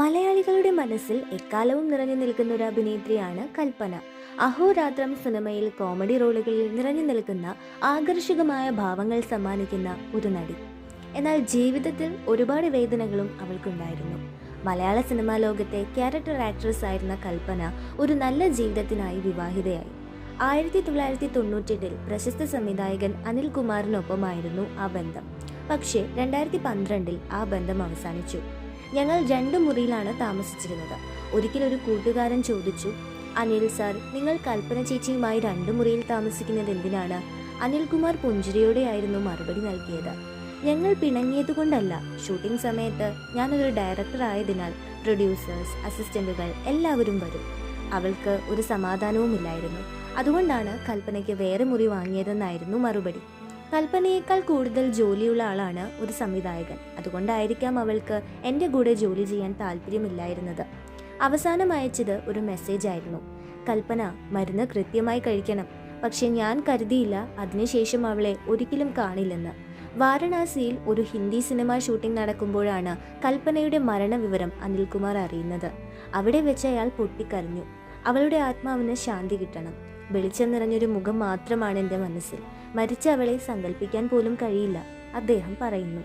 മലയാളികളുടെ മനസ്സിൽ എക്കാലവും നിറഞ്ഞു നിൽക്കുന്ന ഒരു അഭിനേത്രിയാണ് കൽപ്പന. അഹോരാത്രം സിനിമയിൽ കോമഡി റോളുകളിൽ നിറഞ്ഞു നിൽക്കുന്ന ആകർഷകമായ ഭാവങ്ങൾ സമ്മാനിക്കുന്ന ഒരു നടി. എന്നാൽ ജീവിതത്തിൽ ഒരുപാട് വേദനകളും അവൾക്കുണ്ടായിരുന്നു. മലയാള സിനിമാ ലോകത്തെ ക്യാരക്ടർ ആക്ട്രസ് ആയിരുന്ന കൽപ്പന ഒരു നല്ല ജീവിതത്തിനായി വിവാഹിതയായി. ആയിരത്തി തൊള്ളായിരത്തി തൊണ്ണൂറ്റെട്ടിൽ പ്രശസ്ത സംവിധായകൻ അനിൽ കുമാറിനൊപ്പമായിരുന്നു ആ ബന്ധം. പക്ഷേ രണ്ടായിരത്തി പന്ത്രണ്ടിൽ ആ ബന്ധം അവസാനിച്ചു. ഞങ്ങൾ രണ്ട് മുറിയിലാണ് താമസിച്ചിരുന്നത്. ഒരിക്കൽ ഒരു കൂട്ടുകാരൻ ചോദിച്ചു അനിൽ സാർ നിങ്ങൾ കൽപ്പന ചേച്ചിയുമായി രണ്ട് മുറിയിൽ താമസിക്കുന്നത് എന്തിനാണ്? അനിൽകുമാർ പുഞ്ചിരിയോടെയായിരുന്നു മറുപടി നൽകിയത്. ഞങ്ങൾ പിണങ്ങിയതുകൊണ്ടല്ല. ഷൂട്ടിംഗ് സമയത്ത് ഞാനൊരു ഡയറക്ടർ ആയതിനാൽ പ്രൊഡ്യൂസേഴ്സ് അസിസ്റ്റന്റുകൾ എല്ലാവരും വരും. അവൾക്ക് ഒരു സമാധാനവുമില്ലായിരുന്നു. അതുകൊണ്ടാണ് കൽപ്പനയ്ക്ക് വേറെ മുറി വാങ്ങിയതെന്നായിരുന്നു മറുപടി. കൽപ്പനയേക്കാൾ കൂടുതൽ ജോലിയുള്ള ആളാണ് ഒരു സംവിധായകൻ. അതുകൊണ്ടായിരിക്കാം അവൾക്ക് എന്റെ കൂടെ ജോലി ചെയ്യാൻ താല്പര്യമില്ലായിരുന്നത്. അവസാനം അയച്ചത് ഒരു മെസ്സേജ് ആയിരുന്നു. കൽപ്പന മരുന്ന് കൃത്യമായി കഴിക്കണം. പക്ഷെ ഞാൻ കരുതിയില്ല അതിനുശേഷം അവളെ ഒരിക്കലും കാണില്ലെന്ന്. വാരണാസിയിൽ ഒരു ഹിന്ദി സിനിമ ഷൂട്ടിംഗ് നടക്കുമ്പോഴാണ് കൽപ്പനയുടെ മരണവിവരം അനിൽകുമാർ അറിയുന്നത്. അവിടെ വെച്ച് അയാൾ പൊട്ടിക്കരഞ്ഞു. അവളുടെ ആത്മാവിന് ശാന്തി കിട്ടണം. വെളിച്ചം നിറഞ്ഞൊരു മുഖം മാത്രമാണ് എന്റെ മനസ്സിൽ. മരിച്ച അവളെ സങ്കല്പിക്കാൻ പോലും കഴിയില്ല അദ്ദേഹം പറയുന്നു.